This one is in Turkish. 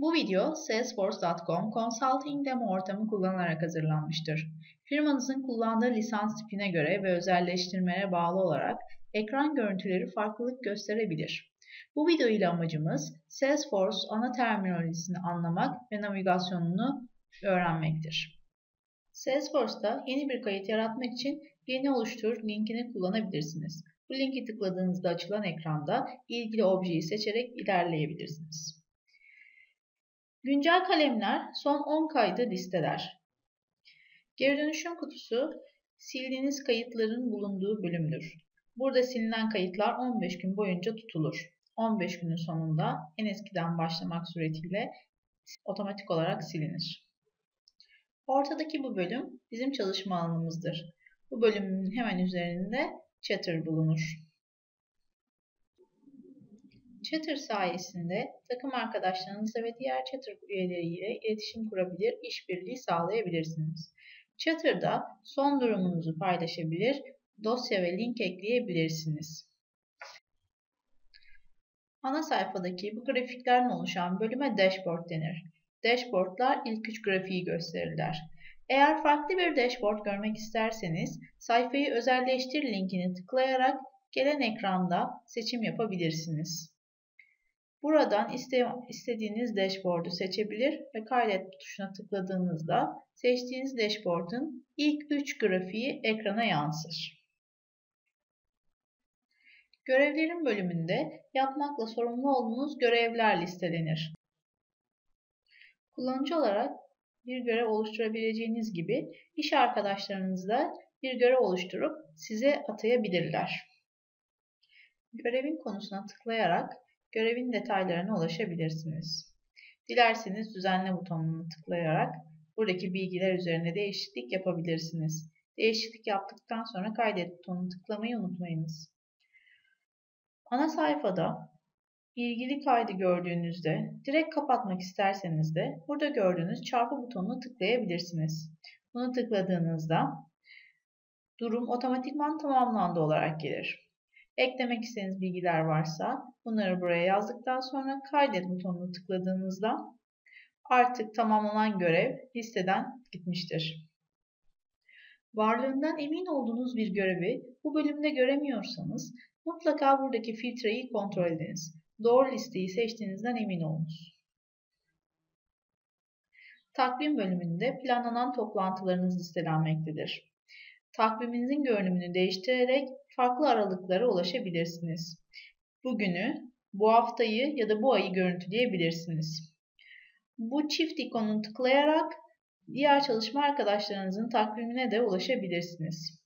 Bu video Salesforce.com Consulting demo ortamı kullanarak hazırlanmıştır. Firmanızın kullandığı lisans tipine göre ve özelleştirmelere bağlı olarak ekran görüntüleri farklılık gösterebilir. Bu video ile amacımız Salesforce ana terminolojisini anlamak ve navigasyonunu öğrenmektir. Salesforce'da yeni bir kayıt yaratmak için yeni oluştur linkini kullanabilirsiniz. Bu linki tıkladığınızda açılan ekranda ilgili objeyi seçerek ilerleyebilirsiniz. Güncel kalemler son 10 kaydı listeler. Geri dönüşüm kutusu sildiğiniz kayıtların bulunduğu bölümdür. Burada silinen kayıtlar 15 gün boyunca tutulur. 15 günün sonunda en eskiden başlamak suretiyle otomatik olarak silinir. Ortadaki bu bölüm bizim çalışma alanımızdır. Bu bölümün hemen üzerinde Chatter bulunur. Chatter sayesinde takım arkadaşlarınızla ve diğer Chatter üyeleriyle iletişim kurabilir, işbirliği sağlayabilirsiniz. Chatter'da son durumunuzu paylaşabilir, dosya ve link ekleyebilirsiniz. Ana sayfadaki bu grafiklerden oluşan bölüme dashboard denir. Dashboardlar ilk üç grafiği gösterirler. Eğer farklı bir dashboard görmek isterseniz sayfayı özelleştir linkini tıklayarak gelen ekranda seçim yapabilirsiniz. Buradan iste, istediğiniz dashboard'u seçebilir ve kaydet tuşuna tıkladığınızda seçtiğiniz dashboard'un ilk 3 grafiği ekrana yansır. Görevlerin bölümünde yapmakla sorumlu olduğunuz görevler listelenir. Kullanıcı olarak bir görev oluşturabileceğiniz gibi iş arkadaşlarınızla bir görev oluşturup size atayabilirler. Görevin konusuna tıklayarak görevin detaylarına ulaşabilirsiniz. Dilerseniz düzenle butonuna tıklayarak buradaki bilgiler üzerine değişiklik yapabilirsiniz. Değişiklik yaptıktan sonra kaydet butonunu tıklamayı unutmayınız. Ana sayfada ilgili kaydı gördüğünüzde direkt kapatmak isterseniz de burada gördüğünüz çarpı butonunu tıklayabilirsiniz. Bunu tıkladığınızda durum otomatikman tamamlandı olarak gelir. Eklemek istediğiniz bilgiler varsa bunları buraya yazdıktan sonra kaydet butonunu tıkladığınızda artık tamamlanan görev listeden gitmiştir. Varlığından emin olduğunuz bir görevi bu bölümde göremiyorsanız mutlaka buradaki filtreyi kontrol ediniz. Doğru listeyi seçtiğinizden emin olunuz. Takvim bölümünde planlanan toplantılarınız listelenmektedir. Takviminizin görünümünü değiştirerek farklı aralıklara ulaşabilirsiniz. Bugünü, bu haftayı ya da bu ayı görüntüleyebilirsiniz. Bu çift ikonu tıklayarak diğer çalışma arkadaşlarınızın takvimine de ulaşabilirsiniz.